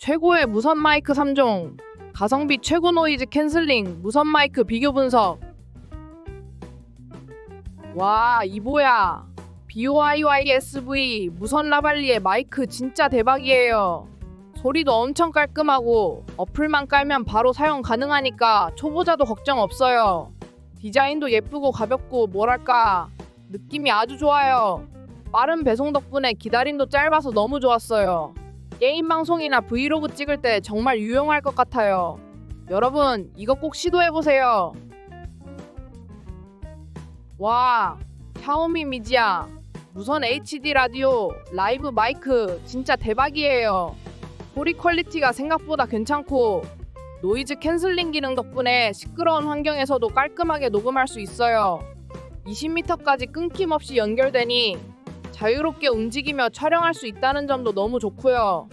최고의 무선 마이크 3종. 가성비 최고 노이즈 캔슬링 무선 마이크 비교 분석. 와, 이 뭐야? BOIYSV 무선 라발리의 마이크 진짜 대박이에요. 소리도 엄청 깔끔하고 어플만 깔면 바로 사용 가능하니까 초보자도 걱정 없어요. 디자인도 예쁘고 가볍고 뭐랄까 느낌이 아주 좋아요. 빠른 배송 덕분에 기다림도 짧아서 너무 좋았어요. 게임 방송이나 브이로그 찍을 때 정말 유용할 것 같아요. 여러분 이거 꼭 시도해 보세요. 와, 샤오미 미지야 무선 HD 라디오 라이브 마이크 진짜 대박이에요. 소리 퀄리티가 생각보다 괜찮고 노이즈 캔슬링 기능 덕분에 시끄러운 환경에서도 깔끔하게 녹음할 수 있어요. 20m까지 끊김없이 연결되니 자유롭게 움직이며 촬영할 수 있다는 점도 너무 좋고요.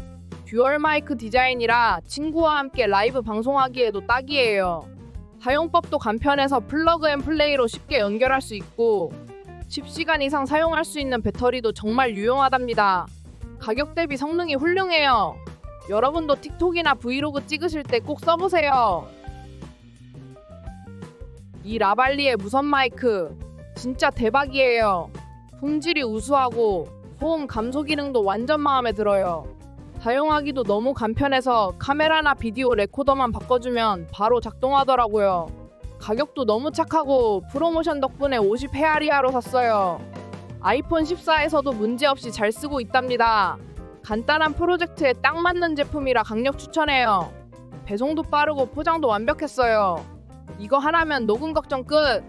듀얼 마이크 디자인이라 친구와 함께 라이브 방송하기에도 딱이에요. 사용법도 간편해서 플러그 앤 플레이로 쉽게 연결할 수 있고 10시간 이상 사용할 수 있는 배터리도 정말 유용하답니다. 가격 대비 성능이 훌륭해요. 여러분도 틱톡이나 브이로그 찍으실 때 꼭 써보세요. 이 라발리의 무선 마이크 진짜 대박이에요. 품질이 우수하고 소음 감소 기능도 완전 마음에 들어요. 사용하기도 너무 간편해서 카메라나 비디오 레코더만 바꿔주면 바로 작동하더라고요. 가격도 너무 착하고 프로모션 덕분에 50 헤아 리아로 샀어요. 아이폰 14에서도 문제없이 잘 쓰고 있답니다. 간단한 프로젝트에 딱 맞는 제품이라 강력 추천해요. 배송도 빠르고 포장도 완벽했어요. 이거 하나면 녹음 걱정 끝!